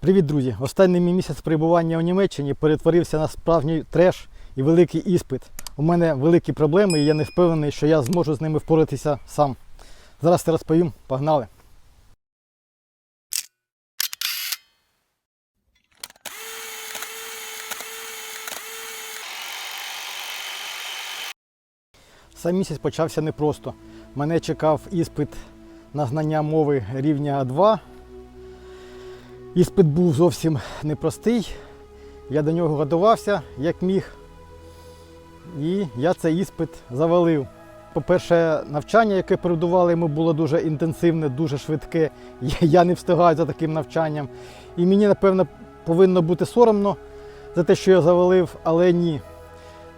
Привіт, друзі! Останній мій місяць перебування у Німеччині перетворився на справжній треш і великий іспит. У мене великі проблеми, і я не впевнений, що я зможу з ними впоратися сам. Зараз я розповім. Погнали! Сам місяць почався непросто. Мене чекав іспит на знання мови рівня А2. Іспит був зовсім непростий. Я до нього готувався як міг. І я цей іспит завалив. По-перше, навчання, яке передувало йому, було дуже інтенсивне, дуже швидке. Я не встигаю за таким навчанням. І мені, напевно, повинно бути соромно за те, що я завалив, але ні.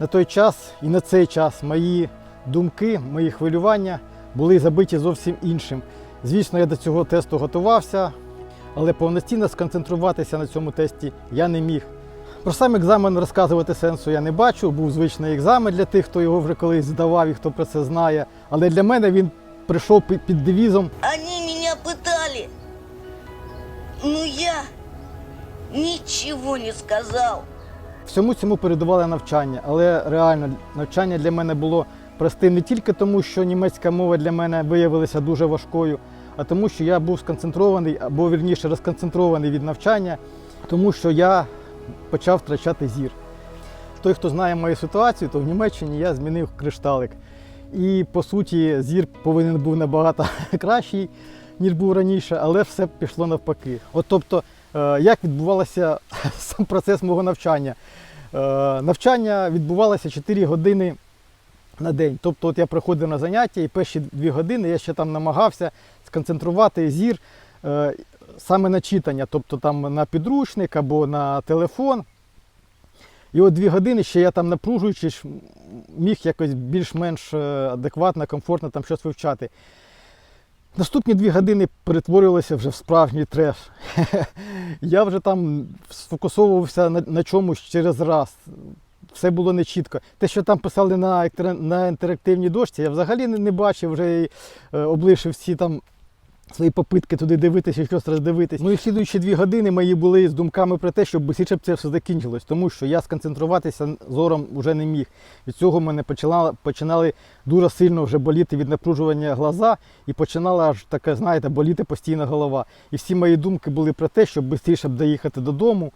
На той час і на цей час мої думки, мої хвилювання були забиті зовсім іншим. Звісно, я до цього тесту готувався, але повноцінно сконцентруватися на цьому тесті я не міг. Про сам екзамен розказувати сенсу я не бачу. Був звичний екзамен для тих, хто його вже колись здавав і хто про це знає. Але для мене він прийшов під- девізом Они меня пытали. Но я ничего не сказал. Всьому цьому передувало навчання, але реально навчання для мене було простим не тільки тому, що німецька мова для мене виявилася дуже важкою, а тому, що я був сконцентрований, або вірніше розконцентрований від навчання, тому що я почав втрачати зір. Той, хто знає мою ситуацію, то в Німеччині я змінив кришталик. І по суті, зір повинен був набагато кращий, ніж був раніше, але все пішло навпаки. От тобто, е, як відбувався сам процес мого навчання? Е, Навчання відбувалося 4 години на день. Тобто, от я приходив на заняття і перші 2 години я ще там намагався сконцентрувати зір е, саме на читання, тобто там на підручник або на телефон. І от дві години ще я там напружуючись, міг якось більш-менш е, адекватно, комфортно там щось вивчати. Наступні дві години перетворювалися вже в справжній треш. Я вже там сфокусовувався на, на чомусь через раз. Все було нечітко. Те, що там писали на, на інтерактивній дошці, я взагалі не, не бачив, вже і, е, облишив всі там свої попитки туди дивитися, щось роздивитись. Ну і слідуючі дві години мої були з думками про те, щоб б це все закінчилось, тому що я сконцентруватися зором вже не міг. Від цього мене починали, починали дуже сильно вже боліти від напружування глаза, і починала аж таке, знаєте, боліти постійно голова. І всі мої думки були про те, щоб швидше б доїхати додому.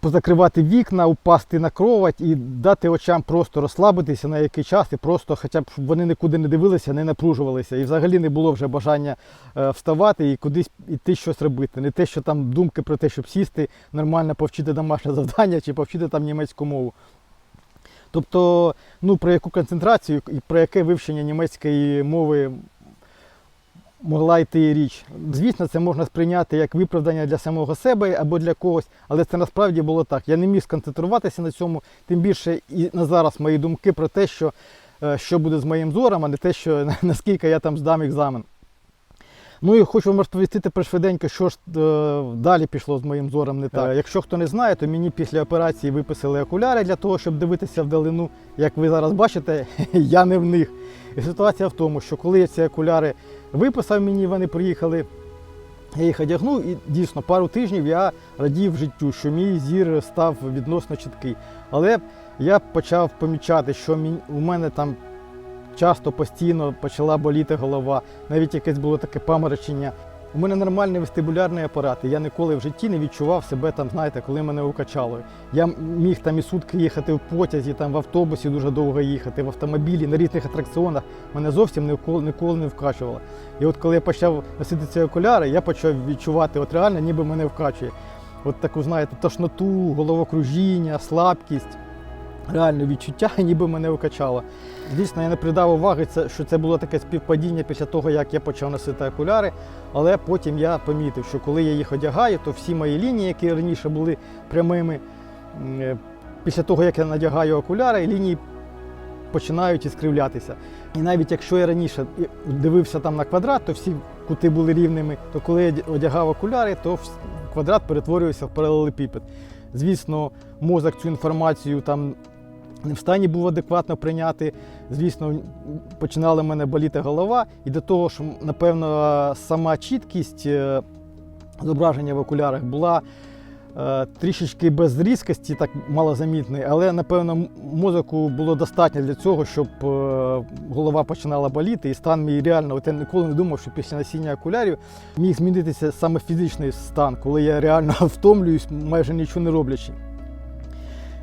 Позакривати вікна, упасти на кровать і дати очам просто розслабитися на який час, і просто хоча б вони нікуди не дивилися, не напружувалися. І взагалі не було вже бажання е, вставати і кудись іти щось робити. Не те, що там думки про те, щоб сісти, нормально повчити домашнє завдання чи повчити там німецьку мову. Тобто, ну про яку концентрацію і про яке вивчення німецької мови могла йти річ. Звісно, це можна сприйняти як виправдання для самого себе або для когось, але це насправді було так. Я не міг сконцентруватися на цьому, тим більше і на зараз мої думки про те, що, е, що буде з моїм зором, а не те, що наскільки я там здам екзамен. Ну і хочу вам розповісти тепер швиденько, що ж е, далі пішло з моїм зором не так. Е, якщо хто не знає, то мені після операції виписали окуляри для того, щоб дивитися вдалину. Як ви зараз бачите, я не в них. І ситуація в тому, що коли я ці окуляри виписав мені, вони приїхали, я їх одягнув і дійсно пару тижнів я радів життю, що мій зір став відносно чіткий. Але я почав помічати, що у мене там часто постійно почала боліти голова, навіть якесь було таке паморочення. У мене нормальний вестибулярний апарат, і я ніколи в житті не відчував себе там, знаєте, коли мене укачало. Я міг там і сутки їхати в потязі, там в автобусі дуже довго їхати, в автомобілі, на різних атракціонах. Мене зовсім ніколи, ніколи не вкачувало. І от коли я почав носити ці окуляри, я почав відчувати, от реально ніби мене вкачує. От таку, знаєте, тошноту, головокружіння, слабкість. Реально відчуття, ніби мене вкачало. Звісно, я не придав уваги, що це було таке співпадіння після того, як я почав носити окуляри. Але потім я помітив, що коли я їх одягаю, то всі мої лінії, які раніше були прямими, е, після того, як я надягаю окуляри, лінії починають іскривлятися. І навіть якщо я раніше дивився там на квадрат, то всі кути були рівними, то коли я одягав окуляри, то квадрат перетворювався в паралелепіпед. Звісно, мозок цю інформацію там не в стані був адекватно прийняти. Звісно, починала мене боліти голова, і до того, що, напевно, сама чіткість е, зображення в окулярах була е, трішечки без різкості, так малозамітний, але напевно мозоку було достатньо для цього, щоб е, голова починала боліти, і стан мій реально, от я ніколи не думав, що після носіння окулярів міг змінитися саме фізичний стан, коли я реально втомлююсь, майже нічого не роблячи.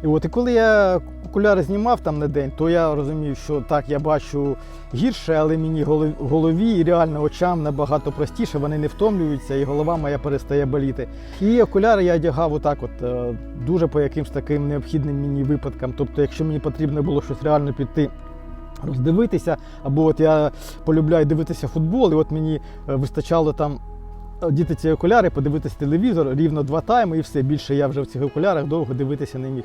І от і коли я окуляри знімав там на день, то я розумів, що так, я бачу гірше, але мені голов- голові і реально очам набагато простіше, вони не втомлюються, і голова моя перестає боліти. І окуляри я одягав отак, от е, дуже по якимсь таким необхідним мені випадкам. Тобто, якщо мені потрібно було щось реально піти. Роздивитися, або от я полюбляю дивитися футбол, і от мені е, вистачало там одіти ці окуляри, подивитися телевізор, рівно два тайми і все. Більше я вже в цих окулярах довго дивитися не міг.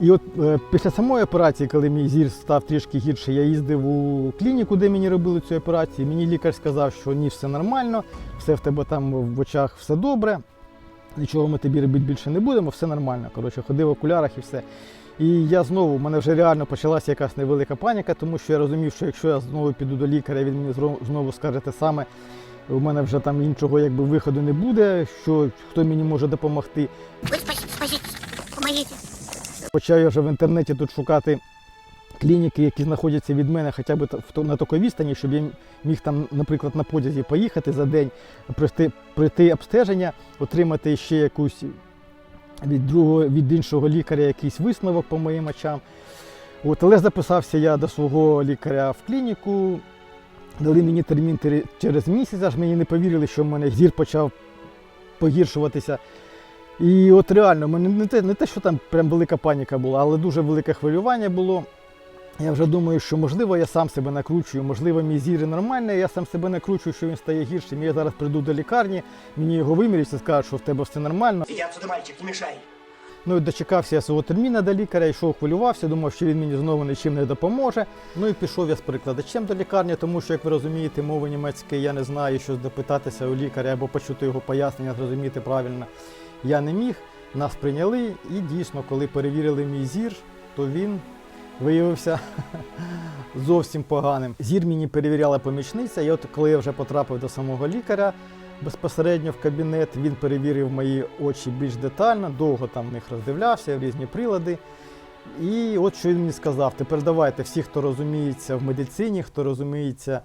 І от е, після самої операції, коли мій зір став трішки гірше, я їздив у клініку, де мені робили цю операцію. Мені лікар сказав, що ні, все нормально, все в тебе там в очах все добре, нічого ми тобі робити більше не будемо, все нормально. Коротше, ходив в окулярах і все. І я знову, в мене вже реально почалася якась невелика паніка, тому що я розумів, що якщо я знову піду до лікаря, він мені знову скаже те саме. У мене вже там іншого якби виходу не буде, що хто мені може допомогти. Вы спасите, спасите, помогите. Почав я вже в інтернеті тут шукати клініки, які знаходяться від мене хоча б на такій відстані, щоб я міг там, наприклад, на потязі поїхати за день, пройти, пройти обстеження, отримати ще якусь від другого, від іншого лікаря якийсь висновок по моїм очам. От, але записався я до свого лікаря в клініку. Дали мені термін через місяць, аж мені не повірили, що в мене зір почав погіршуватися. І от реально, не те, не те, що там прям велика паніка була, але дуже велике хвилювання було. Я вже думаю, що можливо я сам себе накручую, можливо, мій зір нормальний, я сам себе накручую, що він стає гіршим. Я зараз прийду до лікарні, мені його вимірять і скажуть, що в тебе все нормально. Иди отсюда, мальчик, не мешай. Ну і дочекався я свого терміна до лікаря, йшов, хвилювався, думав, що він мені знову нічим не допоможе. Ну і пішов я з перекладачем до лікарні, тому що, як ви розумієте, мови німецької я не знаю, що допитатися у лікаря або почути його пояснення, зрозуміти правильно. Я не міг, нас прийняли, і дійсно, коли перевірили мій зір, то він виявився зовсім поганим. Зір мені перевіряла помічниця, і от коли я вже потрапив до самого лікаря безпосередньо в кабінет, він перевірив мої очі більш детально, довго там в них роздивлявся, в різні прилади. І от що він мені сказав: тепер давайте всі, хто розуміється в медицині, хто розуміється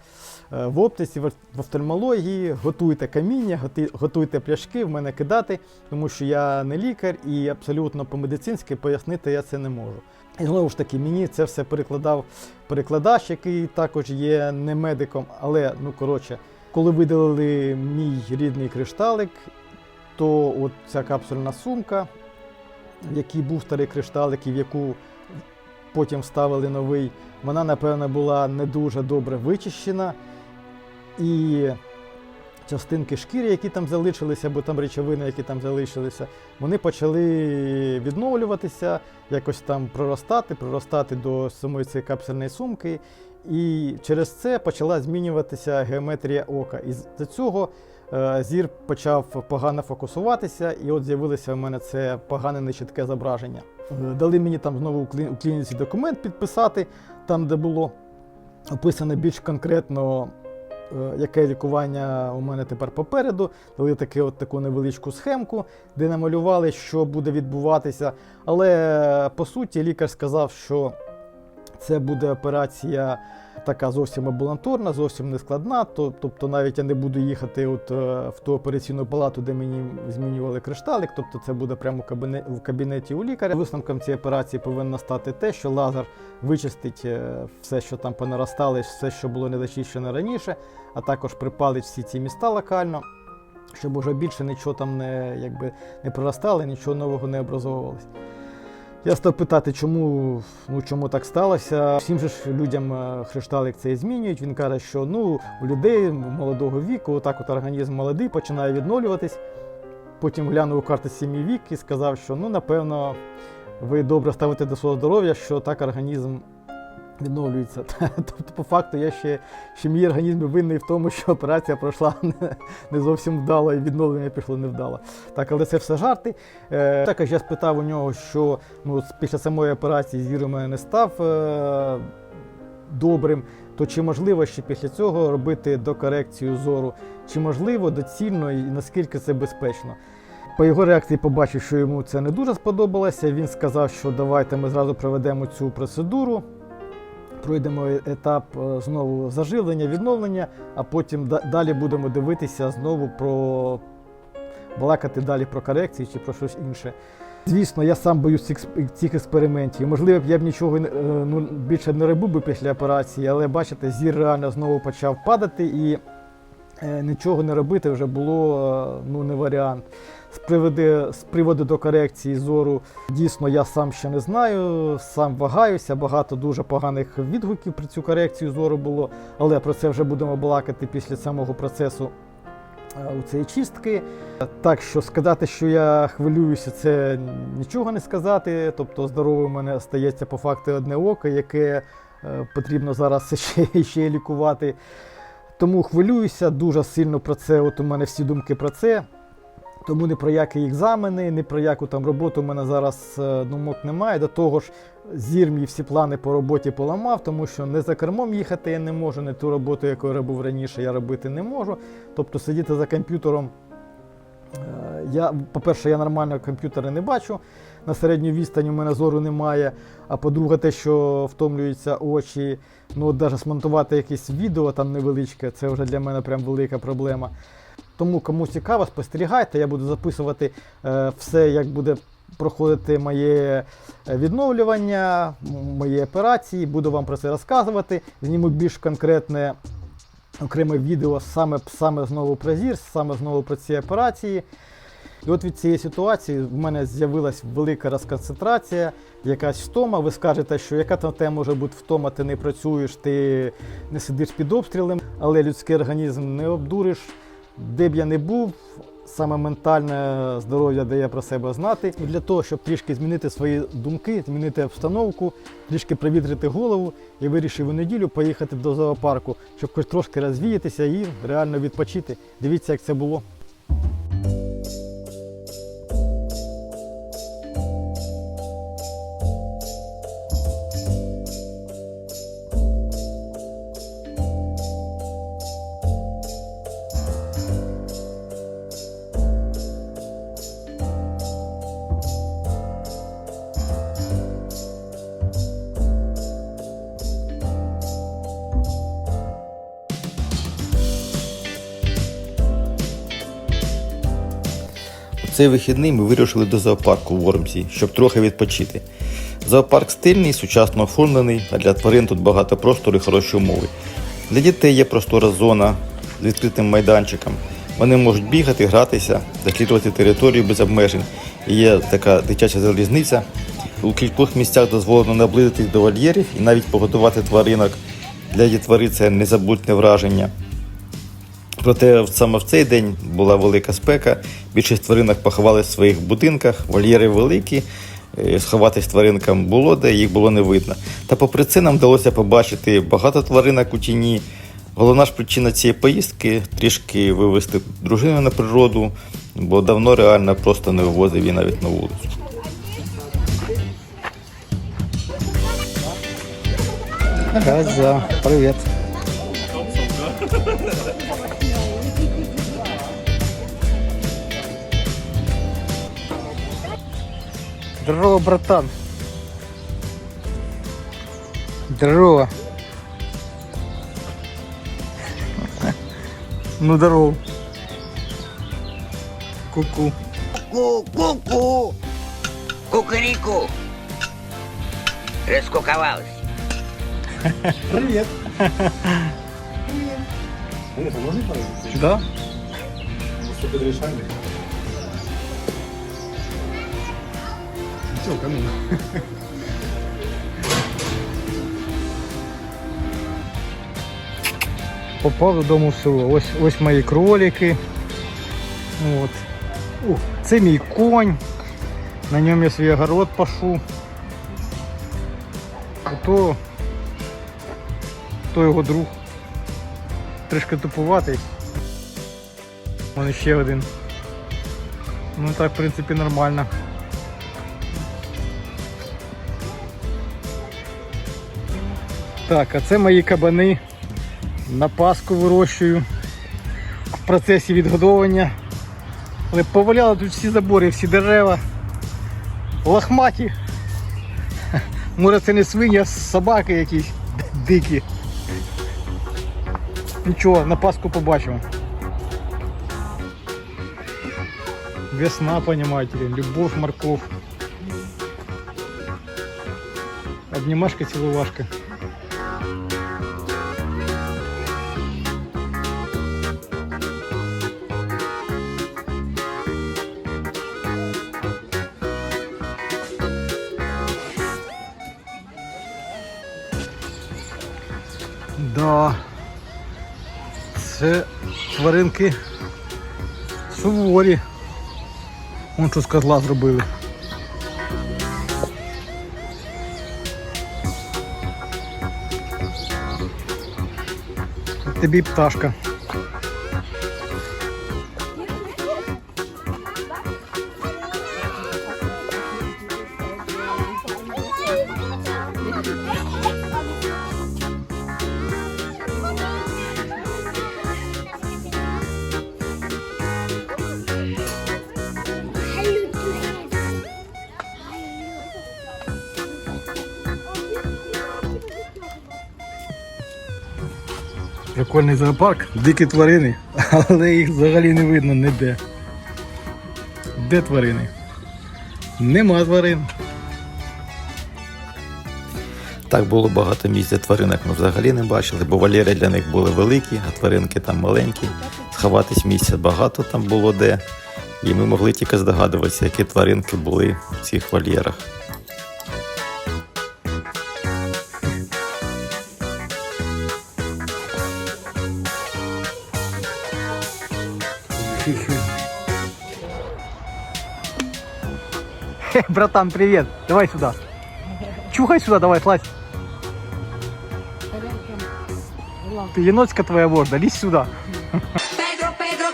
е, в оптиці, в офтальмології, готуйте каміння, готуйте пляшки, в мене кидати, тому що я не лікар і абсолютно по-медицинськи пояснити я це не можу. І знову ж таки, мені це все перекладав перекладач, який також є не медиком, але ну коротше, коли видалили мій рідний кришталик, то от ця капсульна сумка, в якій був старий кришталик і в яку потім вставили новий, вона, напевно, була не дуже добре вичищена. І частинки шкіри, які там залишилися, або там речовини, які там залишилися, вони почали відновлюватися, якось там проростати, проростати до самої цієї капсульної сумки. І через це почала змінюватися геометрія ока. І з-за цього зір почав погано фокусуватися, і от з'явилося в мене це погане нечітке зображення. Е, Дали мені там знову у клініці документ підписати, там, де було описано більш конкретно, е, яке лікування у мене тепер попереду. Дали таки, от таку невеличку схемку, де намалювали, що буде відбуватися. Але е, по суті лікар сказав, що це буде операція така зовсім амбулаторна, зовсім не складна. То- Тобто навіть я не буду їхати от, е, в ту операційну палату, де мені змінювали кришталик. Тобто це буде прямо в кабінеті у лікаря. Висновком цієї операції повинно стати те, що лазер вичистить е, все, що там понаростало, все, що було не зачищено раніше, а також припалить всі ці міста локально. Щоб уже більше нічого там не, якби, не проростало, нічого нового не образовувалось. Я став питати, чому, ну, чому так сталося. Всім же ж людям хришталик хрешталик цей змінюють. Він каже, що ну, у людей молодого віку, отак от організм молодий, починає відновлюватись. Потім глянув у карти сім'ї вік і сказав, що ну, напевно, ви добре ставите до свого здоров'я, що так організм відновлюється. Тобто, по факту, я ще, ще мій організм винний в тому, що операція пройшла не, зовсім вдало і відновлення пішло невдало. Так, але це все жарти. Е, також я спитав у нього, що ну, після самої операції зір мене не став е, добрим. то чи можливо ще після цього робити докорекцію зору, чи можливо доцільно і наскільки це безпечно. По його реакції побачив, що йому це не дуже сподобалося. Він сказав, що давайте ми зразу проведемо цю процедуру, пройдемо етап е, знову заживлення, відновлення, а потім далі будемо дивитися знову про балакати далі про корекції чи про щось інше. Звісно, я сам боюсь цих, експериментів. Можливо, я б нічого е, ну, більше не робив би після операції, але бачите, зір реально знову почав падати і е, нічого не робити вже було ну, не варіант. З приводу, з приводу до корекції зору, дійсно, я сам ще не знаю, сам вагаюся. Багато дуже поганих відгуків про цю корекцію зору було, але про це вже будемо балакати після самого процесу е, у цієї чистки. Так що сказати, що я хвилююся, це нічого не сказати. Тобто, здорове у мене стається по факту одне око, яке е, потрібно зараз ще, ще лікувати. Тому хвилююся дуже сильно про це. От у мене всі думки про це. Тому ні про які екзамени, ні про яку там роботу у мене зараз е, думок немає. До того ж, зір мій всі плани по роботі поламав, тому що не за кермом їхати я не можу, не ту роботу, яку я робив раніше, я робити не можу. Тобто сидіти за комп'ютером. е, Я, по-перше, я нормально комп'ютери не бачу. На середню відстань у мене зору немає. А по-друге, те, що втомлюються очі, ну от навіть смонтувати якесь відео там невеличке, це вже для мене прям велика проблема. Тому кому цікаво, спостерігайте, я буду записувати е, все, як буде проходити моє е, відновлювання, мої операції, буду вам про це розказувати. Зніму більш конкретне окреме відео саме, саме знову про зір, саме знову про ці операції. І от від цієї ситуації в мене з'явилась велика розконцентрація, якась втома. Ви скажете, що яка там те може бути втома, ти не працюєш, ти не сидиш під обстрілом, але людський організм не обдуриш. Де б я не був, саме ментальне здоров'я дає про себе знати. І для того, щоб трішки змінити свої думки, змінити обстановку, трішки привітрити голову, я вирішив у неділю поїхати до зоопарку, щоб хоч трошки розвіятися і реально відпочити. Дивіться, як це було. Цей вихідний ми вирушили до зоопарку в Вормсі, щоб трохи відпочити. Зоопарк стильний, сучасно оформлений, а для тварин тут багато простору і хороші умови. Для дітей є простора зона з відкритим майданчиком. Вони можуть бігати, гратися, досліджувати територію без обмежень. І є така дитяча залізниця. У кількох місцях дозволено наблизитись до вольєрів і навіть погодувати тваринок. Для дітвори це незабутнє враження. Проте саме в цей день була велика спека. Більшість тваринок поховали в своїх будинках, вольєри великі. е, Сховатись тваринкам було, де їх було не видно. Та попри це нам вдалося побачити багато тваринок у тіні. Головна ж причина цієї поїздки трішки вивезти дружину на природу, бо давно реально просто не вивозив її навіть на вулицю. Коза, привіт. Здорово, братан. Здорово. Ну, здорово. Ку-ку. Ку-ку-ку. Кукарику. Раскуковалась. Привет. Привет. Привет, а можно пожалуйста? Да. Что ты решаешь? Кому? Попав додому в село. Ось, ось мої кролики. От. Ух, це мій конь. На ньому я свій огород пашу. Ото то його друг. Трішки тупуватий. Вон ще один. Ну так, в принципі, нормально. Так, а це мої кабани. На Пасху вирощую в процесі відгодовування. Але поваляли тут всі забори, всі дерева. Лохматі. Може це не свині, а собаки якісь дикі. Нічого, на Пасху побачимо. Весна, понимаете ли, любовь, морковь. Обнимашка. Тваринки суворі. Вон що з козла зробили. Тобі пташка. Прикольний зоопарк, дикі тварини, але їх взагалі не видно ніде. Де тварини? Нема тварин. Так було багато місць, де тваринок ми взагалі не бачили, бо вольєри для них були великі, а тваринки там маленькі. Сховатись місця багато там було де. І ми могли тільки здогадуватися, які тваринки були в цих вольєрах. Хе, братан, привет. Давай сюда. Чухай сюда, давай, слазь. Ты енотська твоя вожда, лізь сюда. Pedro, Pedro.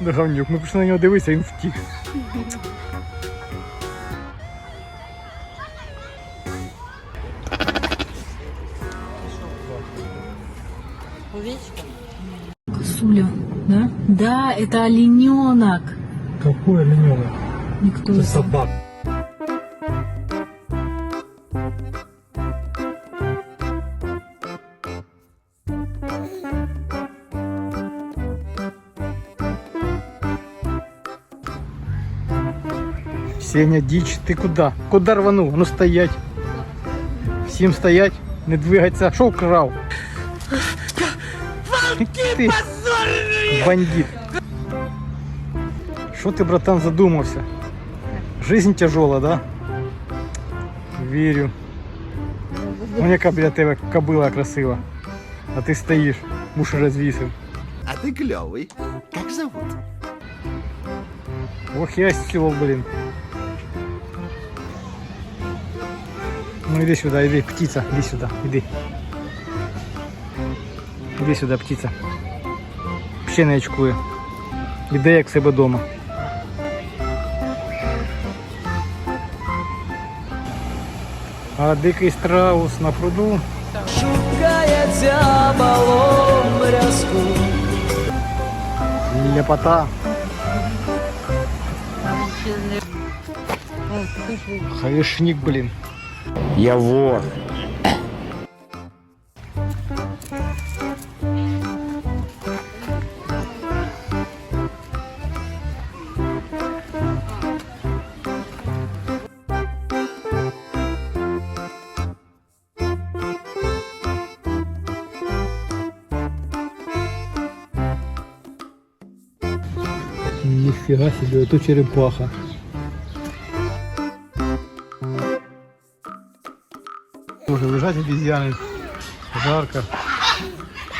Да говнюк, ми пішли на нього дивитися, він втік. Это олененок. Какой олененок? Никто из- собак. Сеня, дичь, ты куда? Куда рванул? Ну стоять. Всем стоять, не двигаться. Шо украл? Ты бандит. Що ти, братан, задумався? Жизнь тяжела, да? Вірю. Вон яка біля тебе кобила красива. А ти стоїш, уші розвісив. А ты клевый. Как зовут? Ох, я сел, блин. Ну иди сюда, иди, птица, иди сюда, иди. Іди сюди, птиця. Ще не очкує. Іде як в себе вдома. А дикий страус на пруду. Шукає дзябалом рязку. Ляпота. Хаешник, блин. Я вор. Нифига себе, это черепаха. Тоже лежать обезьяны. Жарко.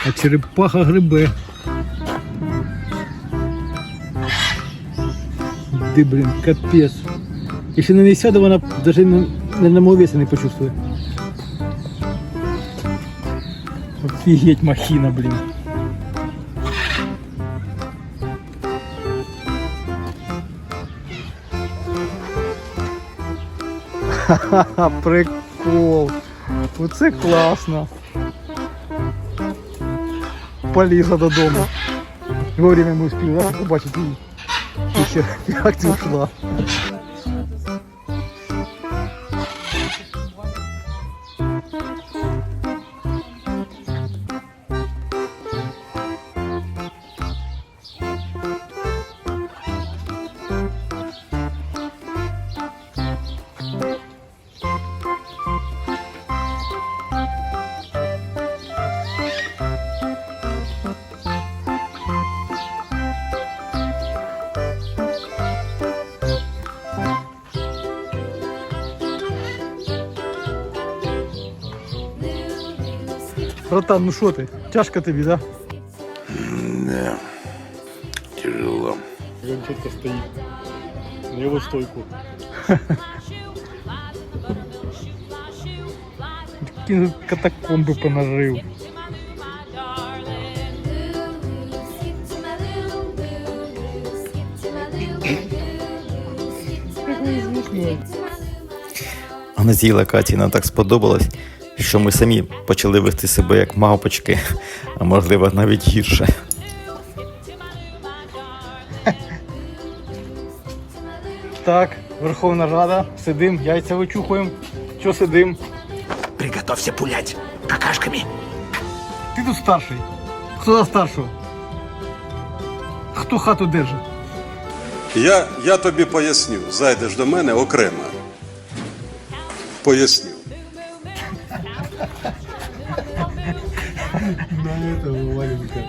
А черепаха грибе. Ты, блин, капец. Если на ней сяду, она даже на, на веса не почувствует. Офигеть, махина, блин. Ха-ха, прикол. Оце класно. Полізла додому. Вовремя ми успіли да, побачити як ти ушла. Братан, ну що ти? Тяжко тобі, да? Да. Тяжело. Він чітко стоїть. На його стойку. Такі катакомби понажив. А на цій локації нам так сподобалось, Що ми самі почали вести себе як мавпочки, а можливо навіть гірше. Так, Верховна Рада, сидим, яйця вичухуємо. Що сидим? Приготовься пулять какашками. Ти тут старший. Хто за старшого? Хто хату держить? Я, я тобі поясню, зайдеш до мене окремо. Поясню. Да, это Валенька.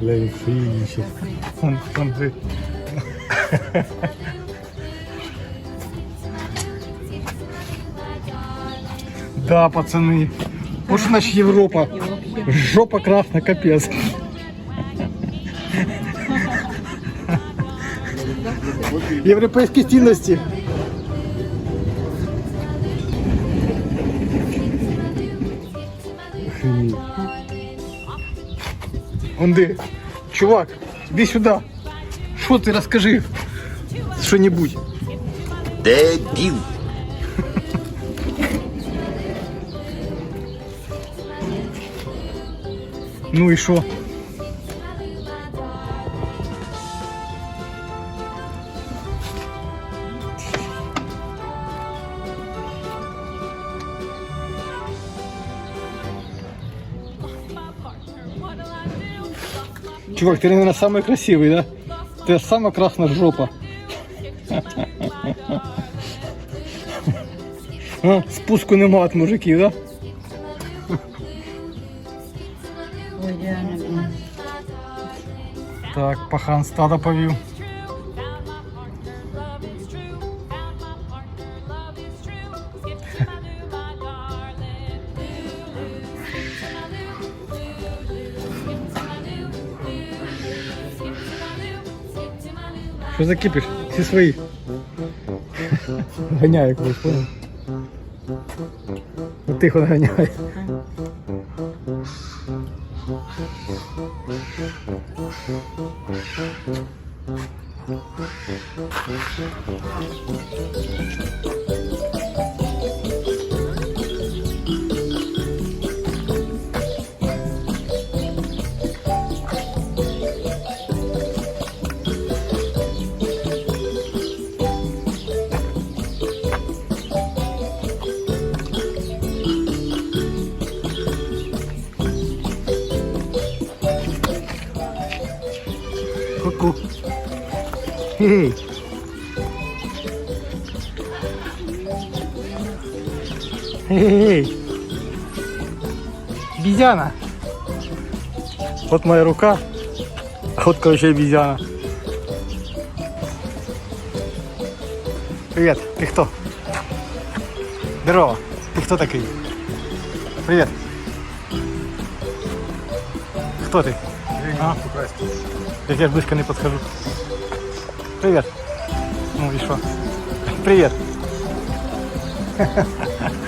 Левик ищет. Он, он же... Да, пацаны. Вот что значит Европа. Жопа красная, капец. Європейські цінності. Онди, чувак, іди сюди. Що ти розкажи? Що-небудь. Дебил. Ну і що? Чувак, ты, наверное, самый красивый, да? Ты самая красная жопа. А, спуску нема от мужиків, да? Так, пахан стадо повів. Що за кипиш? Всі свої. Ганяє когось, понял? Ну тихо ганяє. Эй. Обезьяна. Вот моя рука. А вот, короче, обезьяна. Привет, ты кто? Здорово. Ты кто такой? Привет. Кто ты? А? Я тебе близко не подхожу. Привет. Ну и что? Привет.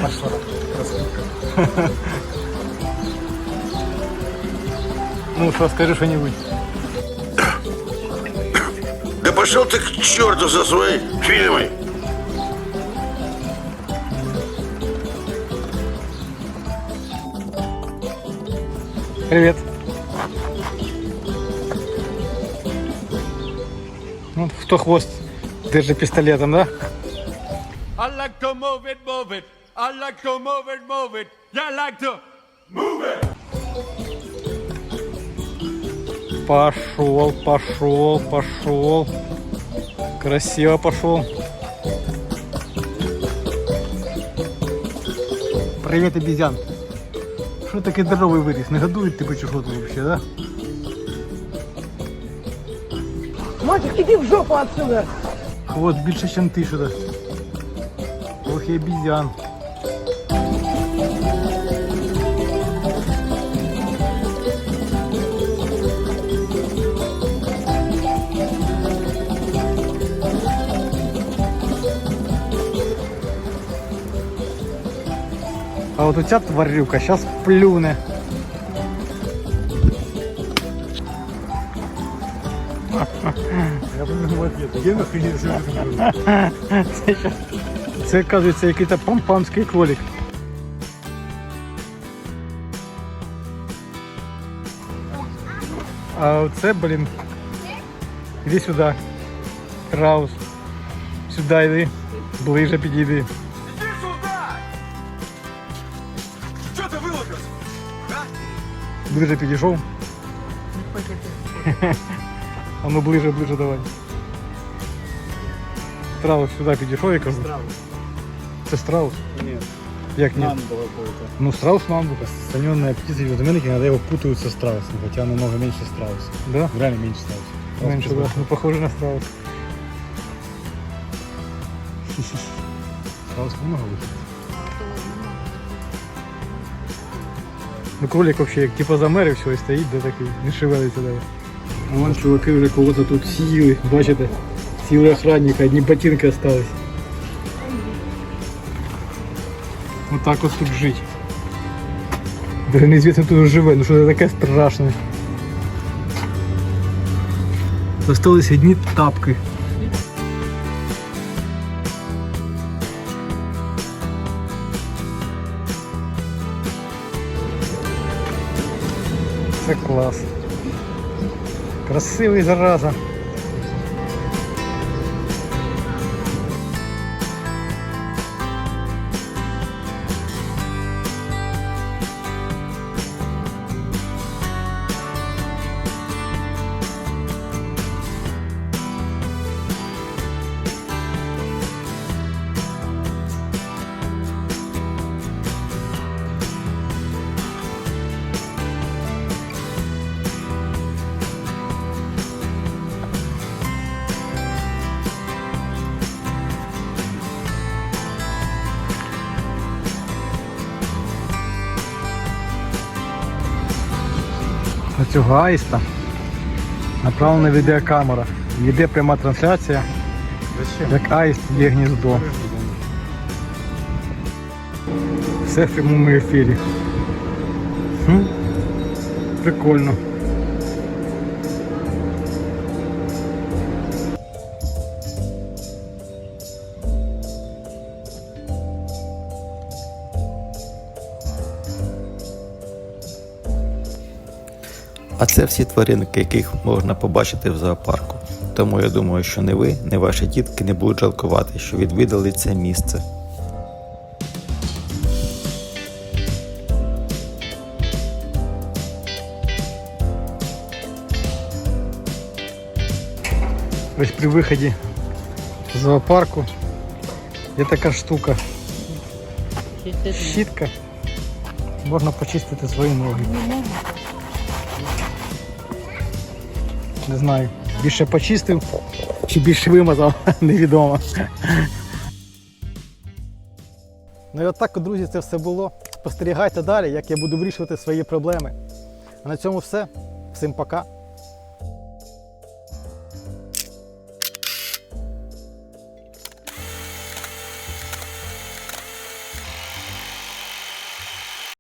Пошла развилка. Ну что, скажи что-нибудь. Да пошел ты к черту со своей фильмой. Привет. Ну, кто хвост держит пистолетом, да? Like move it, move it. I like to move it, move it. You like to move it. Пошел, пошел, пошел. Красиво пошел. Привет, обезьян. Виріс? Не годують тебе чи що тут вообще, да? Мальчик, иди в жопу отсюда! Хвост більше, ніж ти то Ох обезьян. А от оця тварюка зараз плюне. Це, щас- це оказується якийсь пампамський кролик. А оце, блін. Іди сюди. Краус. Сюди йди. Ближе підійди. Ближе підійшов. А ну ближе, ближе давай. Страус сюди підійшов, я кажу. Страус. Це страус? Ні. Як ні? Ну, страус мамбука. Распространенная птица в Америке иногда его путают со страусом, хотя он намного меньше страуса. Да? Реально меньше страуса. Менше, да. Ну, похоже на страус. Страус много выше. Ну, кролик вообще як типа замер і все, і стоїть, де такий, не шевелиться даже. А вон чуваки вже кого-то тут сіли, бачите? Сіли охранника, одні ботинки остались. Вот так вот тут жить. Даже неизвестно, тут живе, ну що це таке страшне. Остались одні тапки. Клас. Красивий зараза. Цього аїста направлена відеокамера. Йде пряма трансляція, як аїст є гніздо. Все в прямому ефірі. Прикольно. Це всі тваринки, яких можна побачити в зоопарку. Тому я думаю, що не ви, не ваші дітки не будуть жалкувати, що відвідали це місце. Ось при виході з зоопарку є така штука. Щітка. Можна почистити свої ноги. Не знаю. Більше почистив чи більше вимазав, невідомо. Ну і отак, от, друзі, це все було. Спостерігайте далі, як я буду вирішувати свої проблеми. А на цьому все. Всім пока.